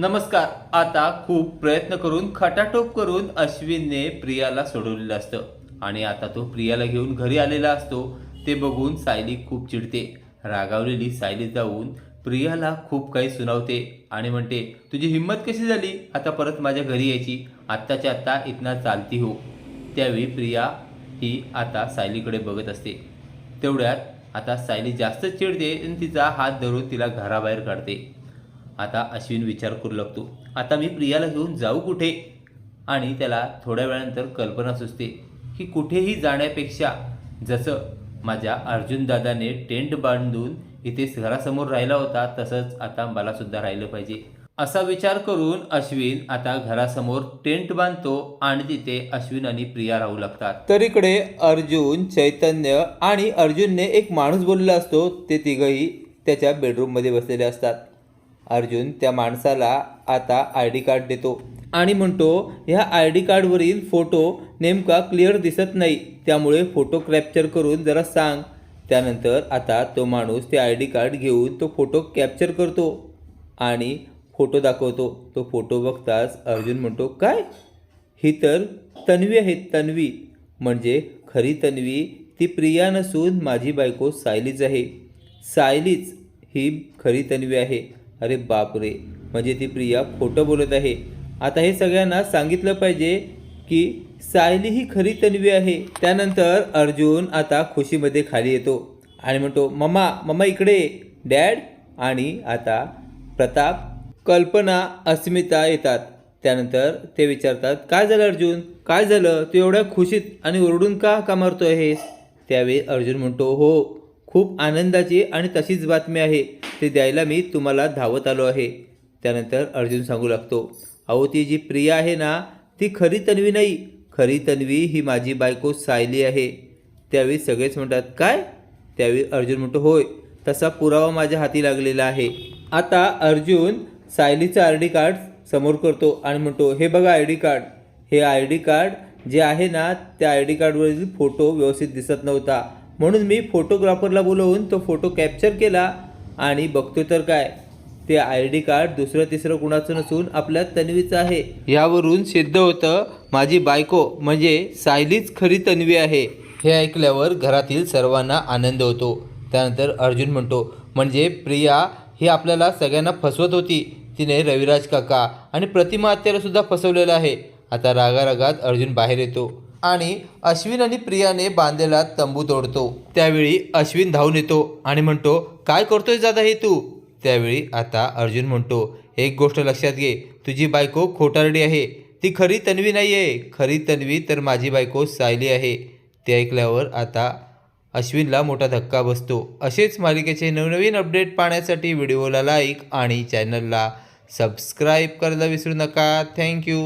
नमस्कार. आता खूप प्रयत्न करून खटाटोप करून अश्विनने प्रियाला सोडवलेलं असतं. आणि आता तो प्रियाला घेऊन घरी आलेला असतो. ते बघून सायली खूप चिडते. रागावलेली सायली जाऊन प्रियाला खूप काही सुनावते आणि म्हणते तुझी हिंमत कशी झाली? आता परत माझ्या घरी यायची. आत्ताच्या आत्ता इथना चालती हो. त्यावेळी प्रिया ही आता सायलीकडे बघत असते. तेवढ्यात आता सायली जास्त चिडते आणि तिचा हात धरून तिला घराबाहेर काढते. आता अश्विन विचार करू लागतो. आता मी प्रियाला घेऊन जाऊ कुठे? आणि त्याला थोड्या वेळानंतर कल्पना सुचते की कुठेही जाण्यापेक्षा जसं माझ्या अर्जुनदादाने टेंट बांधून इथे घरासमोर राहिला होता तसंच आता मला सुद्धा राहिलं पाहिजे. असा विचार करून अश्विन आता घरासमोर टेंट बांधतो आणि तिथे अश्विन आणि प्रिया राहू लागतात. तर इकडे अर्जुन चैतन्य आणि अर्जुनने एक माणूस बोललेला असतो. ते तिघही त्याच्या बेडरूममध्ये बसलेले असतात. अर्जुन त्या माणसाला आता आय डी कार्ड देतो आणि म्हणतो ह्या आय डी कार्डवरील फोटो नेमका क्लिअर दिसत नाही त्यामुळे फोटो कॅप्चर करून जरा सांग. त्यानंतर आता तो माणूस ते आय डी कार्ड घेऊन तो फोटो कॅप्चर करतो आणि फोटो दाखवतो. तो फोटो बघताच अर्जुन म्हणतो काय? ही तर तन्वी आहे तन्वी. म्हणजे खरी तन्वी ती प्रिया नसून माझी बायको सायलीच आहे. सायलीच ही खरी तन्वी आहे. अरे बापरे म्हणजे ती प्रिया खोटं बोलत आहे. आता हे सगळ्यांना सांगितलं पाहिजे की सायली ही खरी तन्वी आहे. त्यानंतर अर्जुन आता खुशीमध्ये खाली येतो आणि म्हणतो मम्मा मम्मा इकडे डॅड आणि आता प्रताप कल्पना अस्मिता येतात. त्यानंतर ते विचारतात काय झालं अर्जुन? काय झालं? तू एवढ्या खुशीत आणि ओरडून का का मारतो आहेस? त्यावेळी अर्जुन म्हणतो हो खूप आनंदाची आणि तशीच बातमी आहे. ते द्यायला मी तुम्हाला धावत आलो आहे. त्यानंतर अर्जुन सांगू लागतो अहो ती जी प्रिया आहे ना ती खरी तन्वी नाही. खरी तन्वी ही माझी बायको सायली आहे. त्यावेळी सगळेच म्हणतात काय? त्यावेळी अर्जुन म्हणतो होय तसा पुरावा माझ्या हाती लागलेला आहे. आता अर्जुन सायलीचं आय डी कार्ड समोर करतो आणि म्हणतो हे बघा आय डी कार्ड. हे आय डी कार्ड जे आहे ना त्या आय डी कार्डवरील फोटो व्यवस्थित दिसत नव्हता. म्हणून मी फोटोग्राफरला बोलवून तो फोटो कॅप्चर केला आणि बघतो तर काय? ते आय डी कार्ड दुसरं तिसरं कुणाचं नसून आपल्या तन्वीचं आहे. यावरून सिद्ध होतं माझी बायको म्हणजे सायलीच खरी तन्वी आहे. हे ऐकल्यावर घरातील सर्वांना आनंद होतो. त्यानंतर अर्जुन म्हणतो म्हणजे प्रिया ही आपल्याला सगळ्यांना फसवत होती. तिने रविराज काका आणि प्रतिमा आत्याला सुद्धा फसवलेलं आहे. आता रागारागात अर्जुन बाहेर येतो. आणि अश्विन आणि प्रियाने बांधलेला तंबू तोडतो. त्यावेळी अश्विन धावून येतो आणि म्हणतो काय करतोय दादा हे तू? त्यावेळी आता अर्जुन म्हणतो एक गोष्ट लक्षात घे तुझी बायको खोटारडी आहे. ती खरी तन्वी नाही आहे खरी तन्वी तर माझी बायको सायली आहे. ते ऐकल्यावर आता अश्विनला मोठा धक्का बसतो. असेच मालिकेचे नवनवीन अपडेट पाहण्यासाठी व्हिडिओला लाईक आणि चॅनलला सबस्क्राईब करायला विसरू नका. थँक्यू.